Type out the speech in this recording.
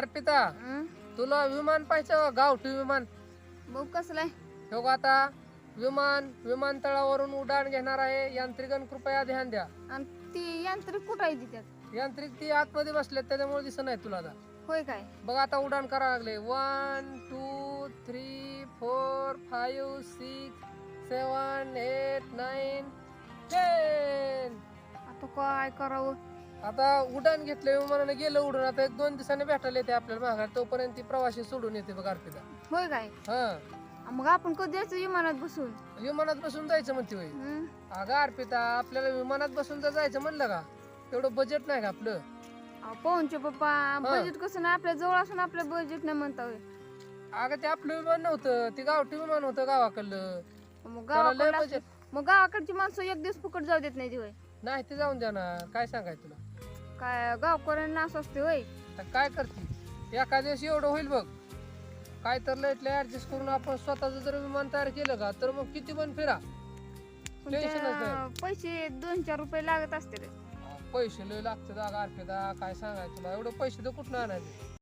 अर्पिता हं? तुला विमान पाहिजे का? गावठी विमान. बघ कसलं आहे. हो का आता विमान विमानतळावरून उड्डाण घेणार आहे यांत्रिकन कृपया ध्यान द्या. आणि ती यांत्रिक कुठं आहे तिच्यात यांत्रिक ती आतमध्ये बसले त्याच्यामुळे दिसत नाही तुला आता. होय काय? बघ आता उड्डाण करा लागले. One two three four five six seven eight nine ten. आता काय करावं? आता उड्डाण घेतलं विमानाने गेलं उडून आता एक दोन दिवसांनी भेटायला येते आपल्याला माघार. तोपर्यंत ती प्रवासी सोडून येते बघ अर्पिता होय काय? हा. मग आपण कधी जायचं विमानात बसून? विमानात बसून जायचं म्हणते होय. हं? अगं अर्पिता आपल्याला विमानात बसून जर जायचं म्हणलं का तेवढं बजेट नाही का आपलं? अहो, पप्पा बजेट कसं नाही आपल्या जवळ असून आपल्या बजेट नाही म्हणता होय. अगं ते आपलं विमान नव्हतं ते गावठी विमान होतं गावाकडलं. मग त्याला लय मग गावाकडची माणसं एक दिवस फुकट जाऊ देत नाही ती होय. नाही ते जाऊन जाणार काय सांगायचं तुला? काय गावकऱ्यांना असं असते होय. आता काय करते एका दिवस एवढं होईल बघ. काय तर लय ऍडजस्ट करून आपण स्वतःच जर विमान तयार केलं का तर मग किती पण फिरा. पण टेन्शनच त्या नाही. पैसे दोन चार रुपये लागत असते रे. पैसे लय लागतात अगं अर्पिता काय सांगायचं तुला? एवढं पैसे तर कुठं आणायचे?